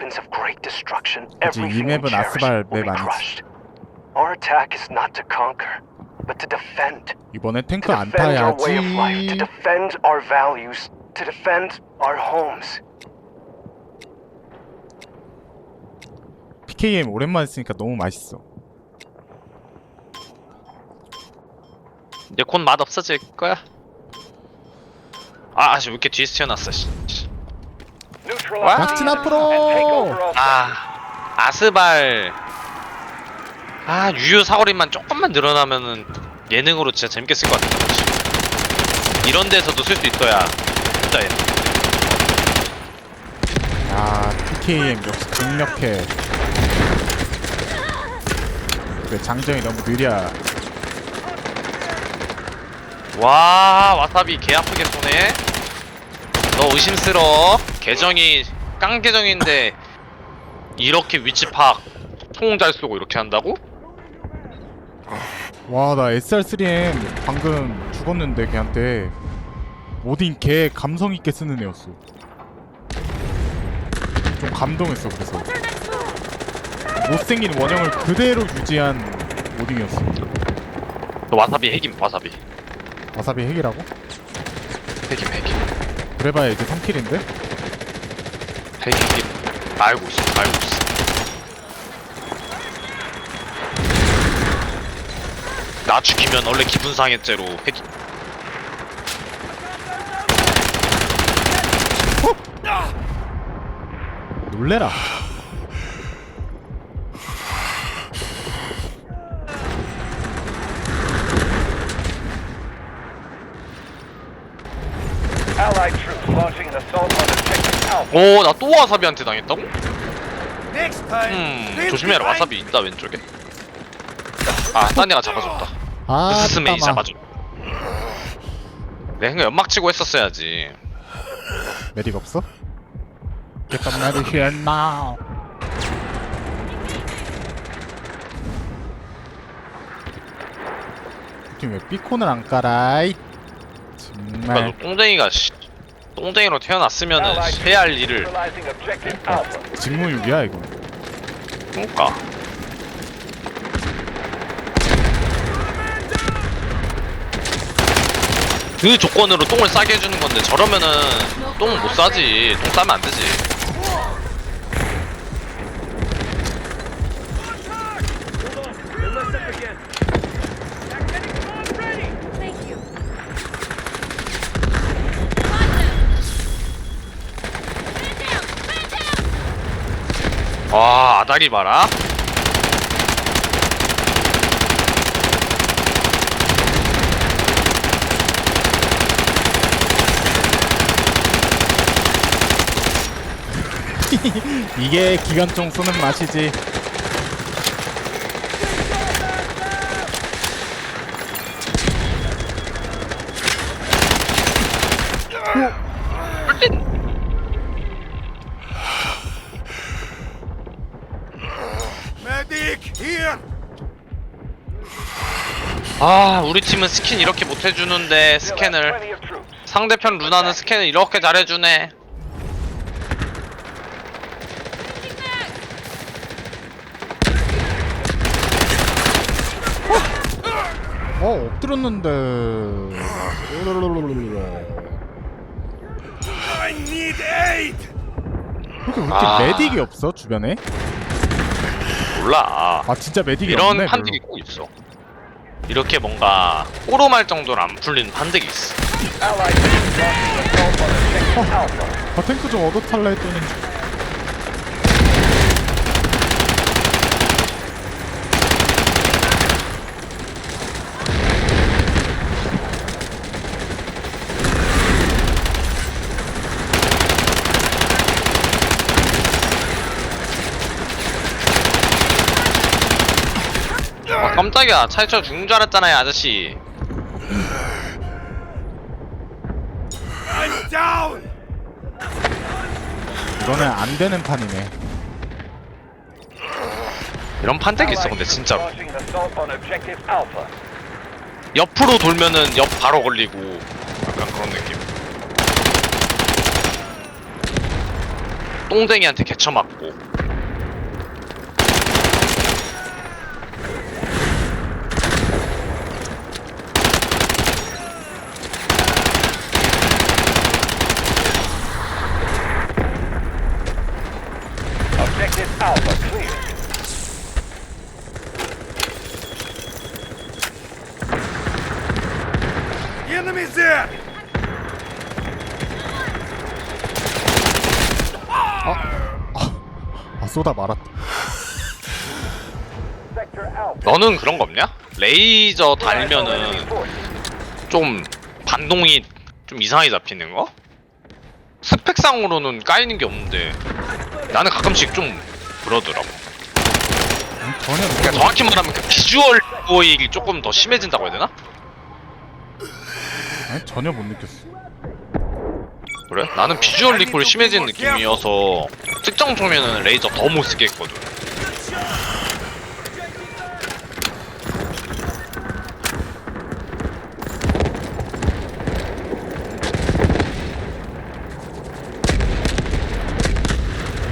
weapons of great destruction. 그치, 이 Everything we 맵은 cherish 아스발 will be 맵 아니지. crushed. Our attack is not to conquer, but to defend. 이번엔 탱크 To 안 defend our way of life, to 타야지. defend our values, to defend our homes. PKM 오랜만에 쓰니까 너무 맛있어. 이제 곧 맛 없어질 거야. 아, 아씨 왜 이렇게 뒤에서 튀어났어. 씨. Take 앞으로. 아, 아스발. 아, 유효 사거리만 조금만 늘어나면은 예능으로 진짜 재밌게 쓸 것 같아. 이런 데서도 쓸 수 있어야 진짜 예능. 야 PKM 역시 강력해. 그 장정이 너무 느려. 와, 와사비 개 아프게 쏘네. 너 의심스러워. 계정이 깡 계정인데 이렇게 위치 파악 총 잘 쏘고 이렇게 한다고? 와 나 SR3M 방금 죽었는데 걔한테 모딘 개 감성 있게 쓰는 애였어. 좀 감동했어 그래서. 못생긴 원형을 그대로 유지한 모딩이었어. 너 와사비 핵임 와사비. 와사비 핵이라고? 핵임 핵임. 그래봐야 이제 3킬인데? 핵임. 알고 있어 알고 있어. 나 죽이면 원래 기분 상해죄로 핵임. 놀래라. 오, 나 또 와사비한테 당했다고? 음, 조심해라. 와사비 있다 왼쪽에. 아, 딴 애가 잡아줬다. 아, 스스메이 따마. 잡아줘. 내가 연막 치고 했었어야지. 메딕 없어? Get the medic here now. 지금 왜 삐콘을 안 깔아? 이 그러니까 정말 너 똥쟁이가 씨, 똥쟁이로 태어났으면은 해야 할 일을. 직무유기야 이거. 그러니까. 그 조건으로 똥을 싸게 해주는 건데 저러면은 똥 못 싸지. 똥 싸면 안 되지. 와 아다리 봐라. 이게 기관총 쏘는 맛이지. 아 우리 팀은 스킨 이렇게 못 해주는데 스캔을. 상대편 루나는 스캔을 이렇게 잘해주네. 어 엎드렸는데. 이렇게 아. 메딕이 없어 주변에? 몰라. 아 진짜 메딕이 이런 없네. 판들이 별로. 꼭 있어. 이렇게 뭔가 꼬로말 정도로 안 풀리는 판들이 있어. 아 탱크 좀 얻어 탈라 했더니 깜짝이야. 차에 쳐 죽는 줄 알았잖아요, 아저씨. 이거는 안 되는 판이네. 이런 판들이 있어, 근데 진짜로. 옆으로 돌면은 옆 바로 걸리고 약간 그런 느낌. 똥댕이한테 개쳐 맞고 Objective Alpha clear. Enemies there! 아 쏘다 말았다. 너는 그런 거 없냐? 레이저 달면은 좀 반동이 좀 이상하게 잡히는 거? 스펙상으로는 까이는 게 없는데 나는 가끔씩 좀 그러더라고 음, 전혀 그러니까 정확히 말하면 그 비주얼 보이기 조금 더 심해진다고 해야 되나? 아니, 전혀 못 느꼈어 그래? 나는 비주얼 리콜이 심해진 느낌이어서 특정 장면은 레이저 더 못 쓰게 했거든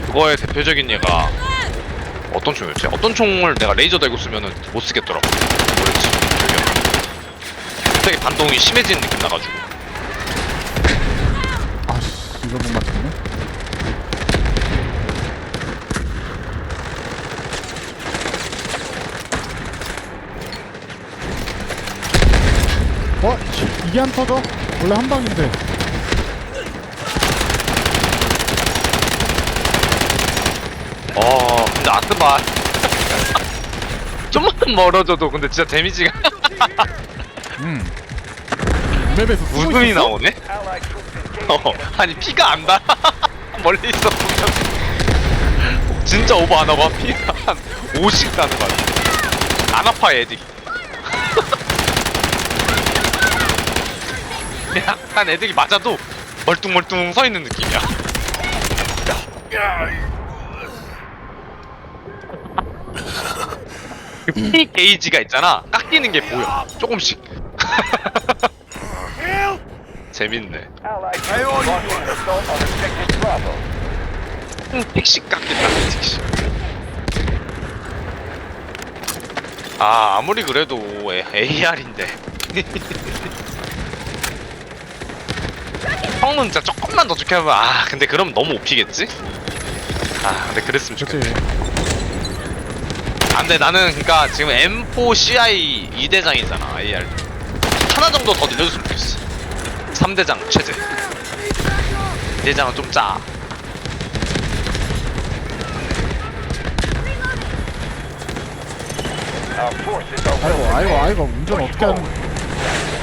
그거의 대표적인 예가 어떤 총이었지? 어떤 총을 내가 레이저 달고 쓰면은 못 쓰겠더라고 뭐였지? 갑자기 반동이 심해지는 느낌 나가지고 아씨 이걸 못 맞췄네 어? 씨, 이게 안 터져? 원래 한 방인데 어 근데 아스바 좀만 멀어져도 근데 진짜 데미지가 음 맵에서 숨어 웃음이 있었어? 나오네? 어 아니 피가 안 나. 멀리 있어 보면 진짜 오버 안 하고 피가 한 50 나는 거 같아 안 아파 애들이 약간 애들이 맞아도 멀뚱멀뚱 서 있는 느낌이야. 그 피 게이지가 있잖아. 깎이는 게 보여. 조금씩. 재밌네. 택씩 깎겠다 한 택씩 아 아무리 그래도 AR인데 형은 진짜 조금만 더 좋게 하면 아 근데 그럼 너무 오피겠지? 아 근데 그랬으면 좋겠다. 그치 안돼 나는 그니까 지금 M4 CI 2대장이잖아 AR 하나 정도 더 늘려줬으면 좋겠어. 3대장 최대 2대장은 좀짜. 아이고 아이고 아이고 운전 어떻게 하는 내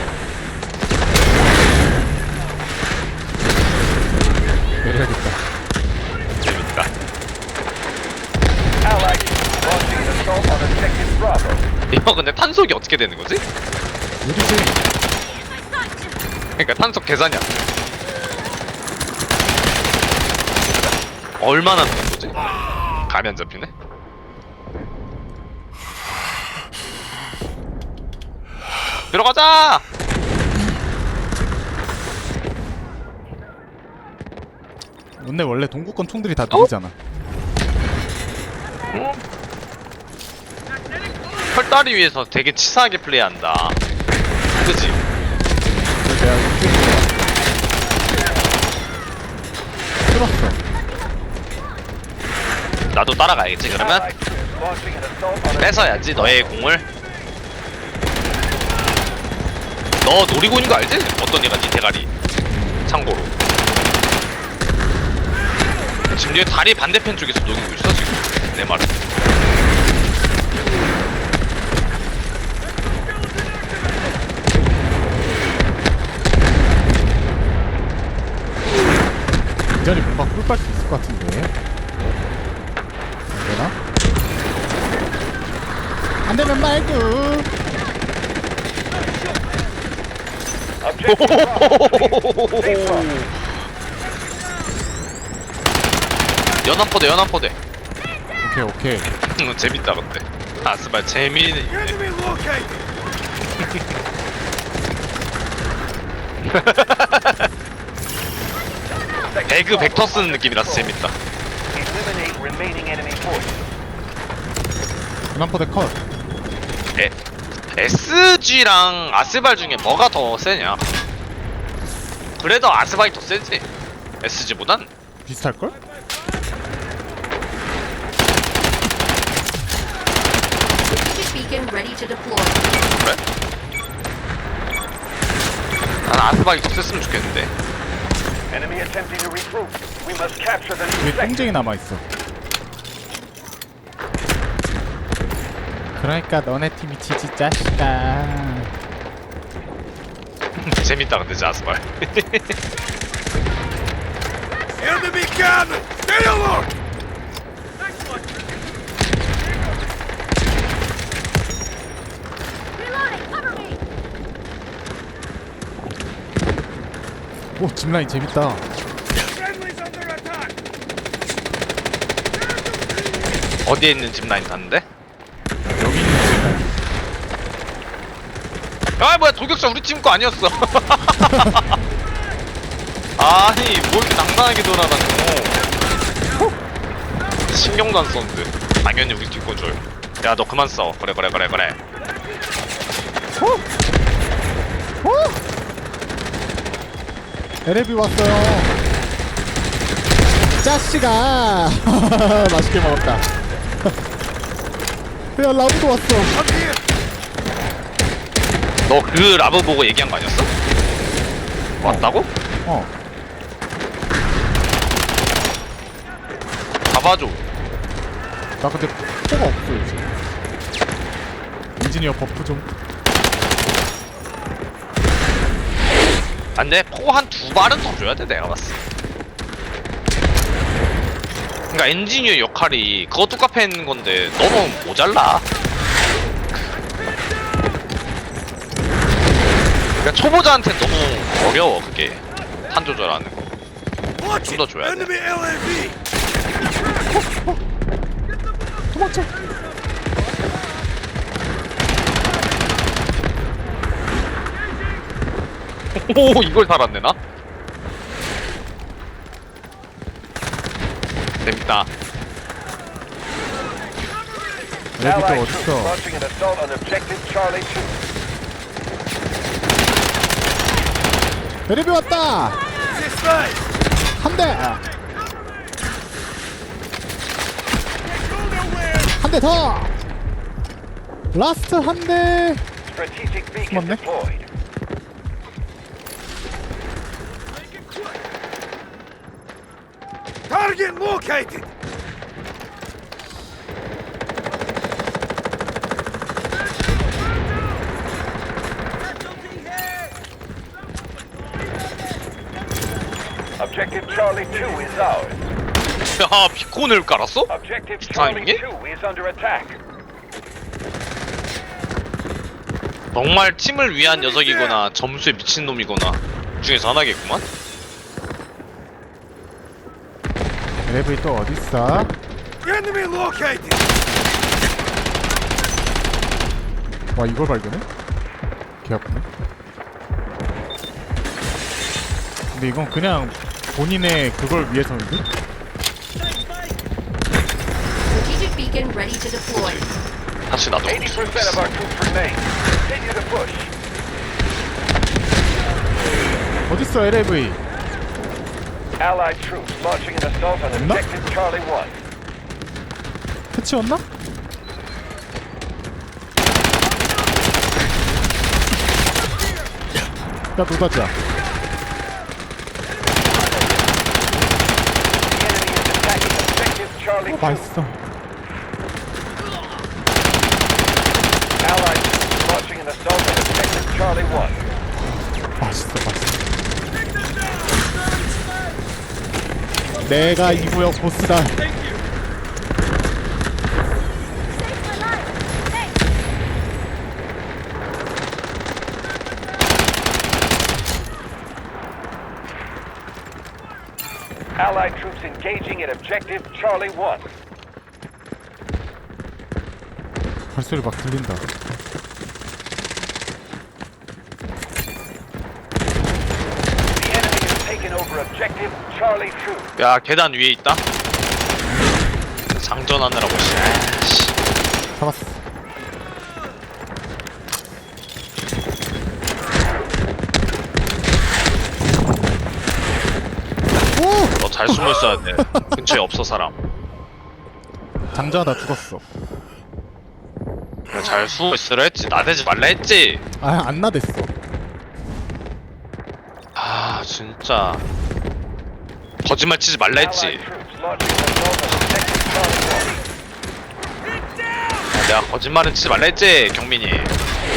려야겠다 재밌다 Allied troops launching an assault on objective Bravo. 이거 근데 탄속이 어떻게 되는 거지? 어디지? 그러니까 탄속 계산이 안 돼. 얼마나 되는 거지? 감이 안 잡히네? 들어가자! 근데 원래 동구권 총들이 다 느리잖아 털다리 위에서 되게 치사하게 플레이한다. 그지? 그래서 내가 이렇게 틀었어 나도 따라가야겠지, 그러면? 뺏어야지, 너의 공을. 너 노리고 있는 거 알지? 어떤 애가 네 대가리. 참고로. 지금 얘 다리 반대편 쪽에서 녹이고 있어, 지금. 내 말은. 완전히 뭔가 꿀빨 수 있을 것 같은데 안 되나? 안 되면 말고 objective Bravo. Stay front. 연합포대, 연합포대. 오케이 오케이 음, 재밌다, 근데. 아스발, 재미는 있네. 배그 벡터 쓰는 느낌이라서 재밌다. remaining enemy forces. 군함포대 컷. 에, SG랑 아스발 중에 뭐가 더 세냐? 그래도 아스발이 더 세지. SG보단? 비슷할걸? Beacon ready to deploy. 그래? 난 아스발이 더 셌으면 좋겠는데. Enemy attempting to regroup. We must capture the 뒤에 new sector. 똥쟁이 남아있어. 그러니까 너네 팀이 지지 짜식아. 재밌다 근데 저 아스발. Enemy cannon! Stay alert! 오 짚라인 재밌다. 어디에 있는 집 라인 봤는데? 여기 있는. 아 뭐야 돌격자 우리 팀 거 아니었어. 아니 뭐 이렇게 낭만하게 돌아다녀. 신경도 안 썼는데. 당연히 우리 팀 건 줄. 야 너 그만 써. 그래 그래 그래 그래. LLB 왔어요. 짜식아. 맛있게 먹었다. 야 라브도 왔어. 너 그 라브 보고 얘기한 거 아니었어? 왔다고? 어. 잡아줘. 나 근데 포가 없어 요즘. 엔지니어 버프 좀. 안 돼 포 한 두 발은 더 줘야 돼 내가 봤을 때. 그러니까 엔지니어 역할이 그것도 카페에 있는 건데 너무 모자라. 그러니까 초보자한테 너무 어려워 그게 탄 조절하는 거. 좀 더 줘야 돼. 도망쳐. 오 이걸 살았네 나. 재밌다. LLB 또 Allied 어딨어? troops launching an assault on objective Charlie 2. LLB 왔다. 한 대. 한 대 더. 라스트 한 대. Strategic beacon Come on, Nick. deployed. Target located! Objective Charlie 2 is ours. 야 비콘을 깔았어? Objective Timing Charlie it? 2 is under attack. 정말 팀을 위한 녀석이거나 점수에 미친 놈이거나 중에서 하나겠구만. LLB 또 어딨어? Enemy located! 와 이걸 발견해? 개 아프네. 근데 이건 그냥 본인의 그걸 위해서인데? Strategic beacon ready to deploy. 다시 나도. 80% of our troops remain. Continue to push. 어딨어 LLV? Allied troops launching an assault on 없나? objective Charlie 1. 해치웠나? 야 노다지야 The enemy is attacking objective Charlie 어 2. 맛있어 내가 이 구역 보스다 Save my life! Hey! Allied troops engaging at objective Charlie 1. 발소리 막 들린다 The enemy has taken over objective Charlie 2. 야 계단 위에 있다. 장전하느라고 씨. 아이씨. 잡았어. 오! 너 잘 숨어 있어야 돼. 근처에 없어 사람. 장자하다 죽었어. 그래, 잘 숨어 있으라 했지. 나대지 말라 했지. 아, 안 나댔어. 아 진짜. 거짓말 치지 말라 했지. 내가 거짓말은 치지 말라 했지, 경민이.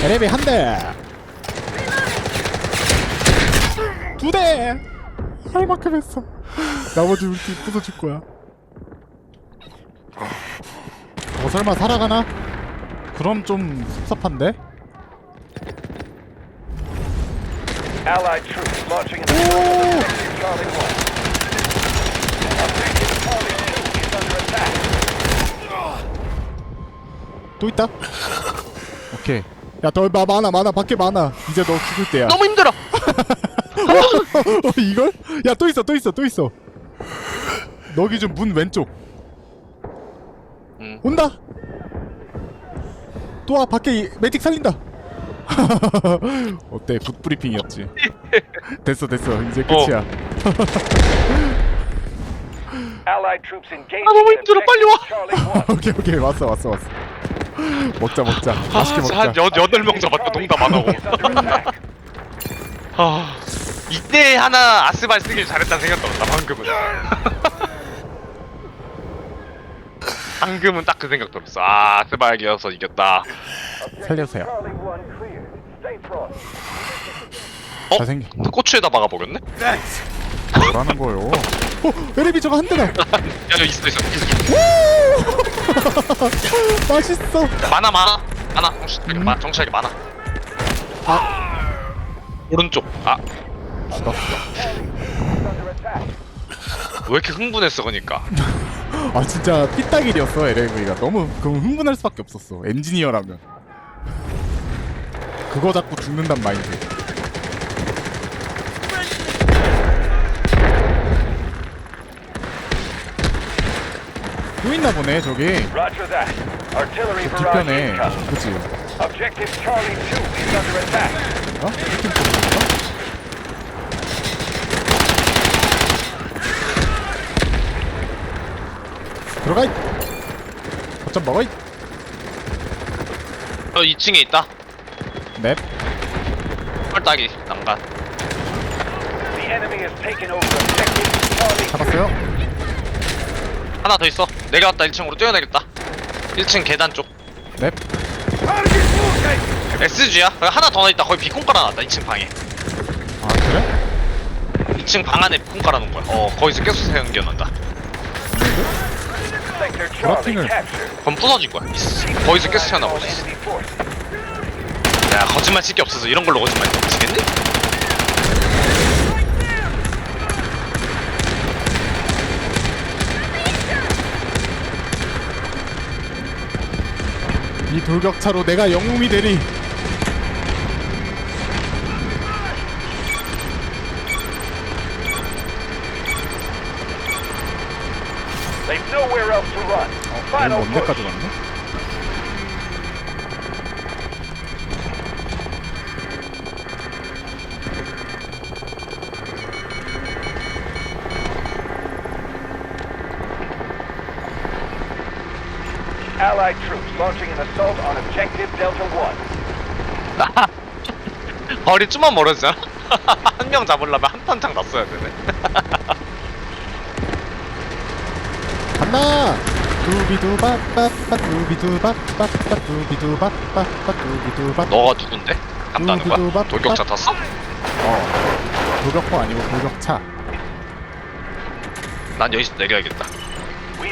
에레비 한 대. 두 대. 할 만큼 했어. 나머지 울티 부숴줄 거야. 어 설마 살아가나? 그럼 좀 섭섭한데? Allied troops launching Charlie 1. Objective Charlie 2 is under attack. 또 있다. 오케이. 야, 더 마, 많아, 많아, 밖에 많아. 이제 너 죽을 때야. 너무 힘들어. 어, 이걸? 야, 또 있어, 또 있어, 또 있어. 너 기준 문 왼쪽. 응. 온다. 또 와, 밖에 이- 매직 살린다. 어때? 굿 브리핑이었지. 됐어, 됐어. 이제 끝이야. Allied troops engaging 아, 너무 힘들어. 빨리 와. objective Charlie 1. 오케이, 오케이, 왔어, 왔어, 왔어. 먹자, 먹자. 맛있게 아, 먹자. 한 여, 여덟 명 잡았다 농담 안 하고. 아, 이때 하나 아스발 쓰길 잘했다는 생각 들었다 방금은. 방금은 딱 그 생각 들었어. 아, 아스발 이겨서 이겼다. 살려주세요. Charlie 1 cleared. Stay put. 어? 잘생긴. 고추에다 박아보겠네? 뭐라는 거요? 어, 에레비 저거 한 대다. 야, 여기 있어, 있어. 맛있어. 많아, 많아. 많아. 정치하게 많아. 정치하게 많아. 오른쪽. 아, 죽었어. Under attack. 왜 이렇게 흥분했어, 그니까. 아 진짜 삐딱일이었어 LAV가 너무 그 흥분할 수밖에 없었어 엔지니어라면 그거 잡고 죽는단 마인드 또 있나 보네 저기 Roger that. Artillery 저 barrage 뒤편에 incoming. 그치 Objective Charlie 2 is under attack. 어? 느낌 좋은가? 들어가 이 거점 먹어 이 어, 2층에 있다. 넵 펄따기, 난간. The enemy has taken over objective Charlie 2. 잡았어요 하나 더 있어. 내려왔다, 1층으로 뛰어내겠다. 1층 계단 쪽. 넵 SG야? 하나 더 있다. 거의 비콘 깔아놨다, 2층 방에. 아 그래? 2층 방 안에 비콘 깔아놓은 거야. 어, 거기서 계속 생겨난다. 브라핑을. 그럼 부서진 거야. 이씨, 거기서 계속 튀어나오고 있어. 야, 거짓말 칠게 없어서 이런 걸로 거짓말 치겠니? 이 돌격차로 내가 영웅이 되리 They've nowhere else to run. 너무 Final 먼 push. 데까지 갔네 launching an assault on objective Delta 1. 거리 좀만 멀어지잖아? 한 명 잡으려면 한 탄창 났어야 되네. 간다 두비두바빠빠 두비두바빠빠 두비두바빠빠 두비두바 너가 누군데? 간다는 거야? 돌격차 탔어? 어 돌격포 아니고 돌격차 난 여기서 내려야겠다.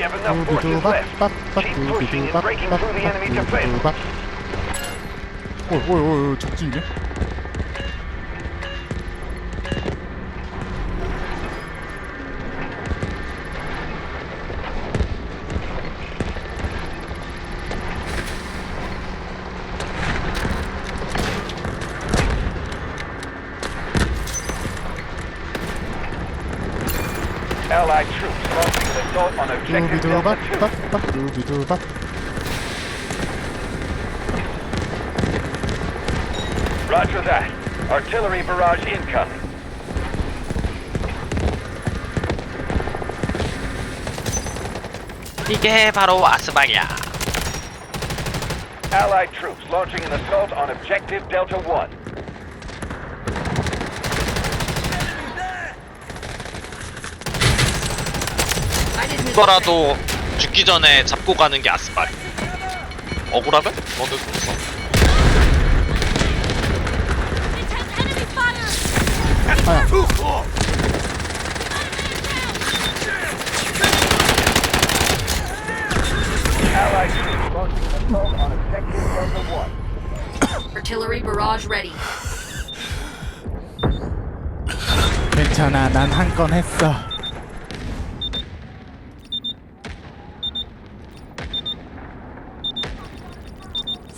Have enough forces left. Keep pushing and breaking through the enemy defense. 어이 어이 어이 적진이네 밥 두비두밥 Roger that. Artillery barrage incoming. 이게 바로 아스방이야. Allied troops launching an assault on Objective Delta 1. 이거라도 죽기 전에 잡고 가는 게 아스발. 억울하면? 너도 죽었어. Allied troops launching an assault on Objective Delta 1. artillery barrage ready. 괜찮아 난 한 건 했어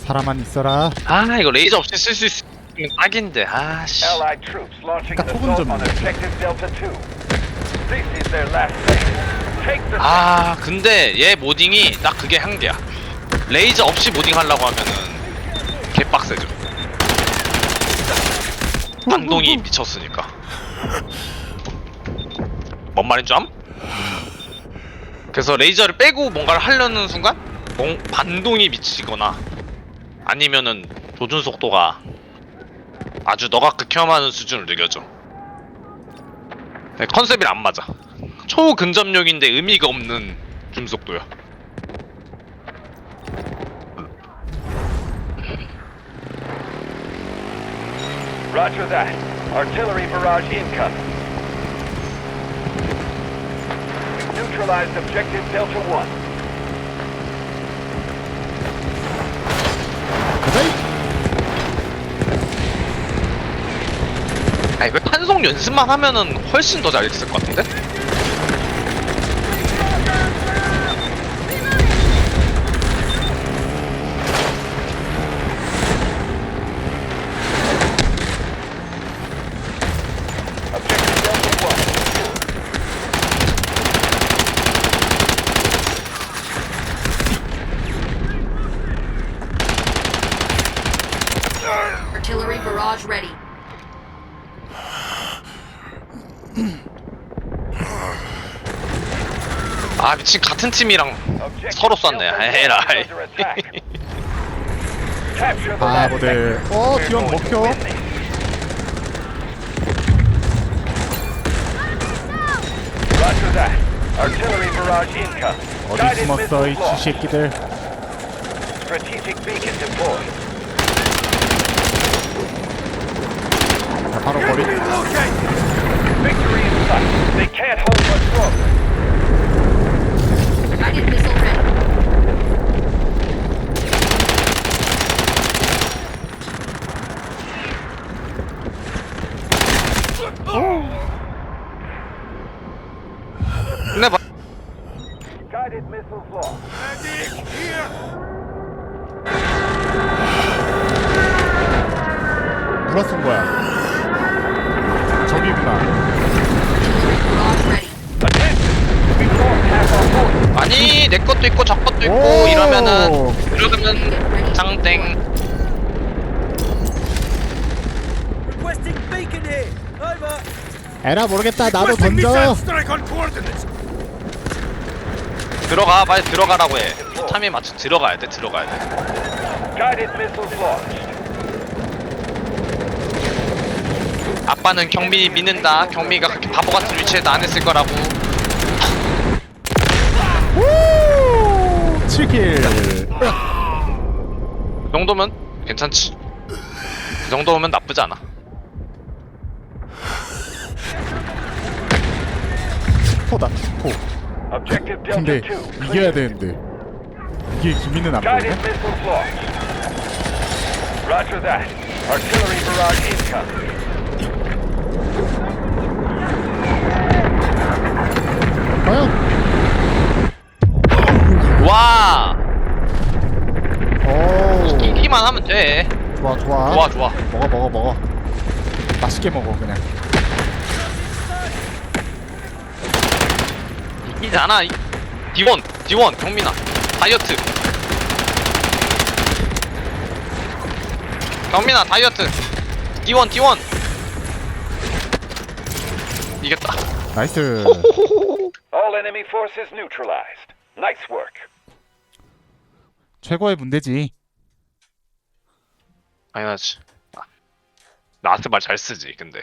사람만 있어라 아 이거 레이저 없이 쓸 수 있으면 딱인데 아씨. Allied troops launching an 그러니까 assault 소금 on 좀 Objective Delta 2. This is their last stand. Take the 아 근데 얘 모딩이 딱 그게 한계야. 레이저 없이 모딩 하려고 하면은 개빡세죠. 반동이 미쳤으니까. 뭔 말인 줄 암? 그래서 레이저를 빼고 뭔가를 하려는 순간 몽- 반동이 미치거나 아니면은 조준 속도가 아주 너가 극혐하는 수준을 느껴져. 네, 컨셉이 안 맞아. 초근접력인데 의미가 없는 줌 속도야. Roger that. Artillery barrage incoming. Neutralized Objective Delta 1. 아니 왜 탄속 연습만 하면은 훨씬 더 잘 있을 것 같은데? Objective Delta 1. Artillery barrage ready. 아 미친 같은 팀이랑 서로 쐈네. Delta 1 에라이. under attack. Capture the 아, last 뭐들. sector. 어, to 먹혀. 어디 숨었어 이. 쥐새끼들 바로 머리 Victory in sight. They can't hold much longer. Guided missile ready. 근데 봐. Guided missiles launched. 누가 쏜 거야 저기구나 아니 내 것도 있고 저 것도 있고 오. 이러면은 이러면 장땡. Requesting beacon here. Over. 에라 모르겠다 나도 던져 들어가 빨리 들어가라고 해. 타임에 맞춰 들어가야 돼 들어가야 돼. Guided missiles launched. 아빠는 경미 믿는다. 경미가 그렇게 바보 같은 위치에도 안 했을 거라고. 우 7킬 그 정도면 괜찮지. 그 정도면 나쁘지 않아. 포다 포 Objective 근데 Delta 2. 이겨야 되는데 이게 기미는 안 보이네 missiles launched. Roger that. Artillery barrage incoming. 과연 와 오 이기만 하면 돼. 좋아 좋아 좋아 좋아. 먹어 먹어 먹어 맛있게 먹어 그냥 이기잖아. 이- D1 D1 경민아 다이어트 경민아 다이어트 D1 D1 이겼다 나이스. All enemy forces neutralized. Nice work. 최고의 문제지. 당연하지 아, 나한테 말 잘 쓰지 근데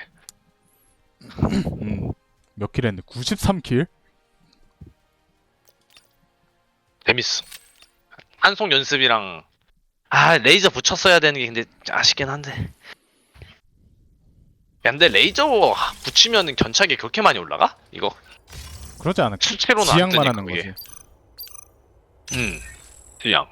음. 몇 킬 했는데 93킬? 재밌어 한속 연습이랑 아 레이저 붙였어야 되는 게 근데 아쉽긴 한데 야, 근데 레이저 붙이면 견착이 그렇게 많이 올라가? 이거 그러지 않을까? 실제로는 안 지향만 뜨니까 하는 그게. 거지. 음 지양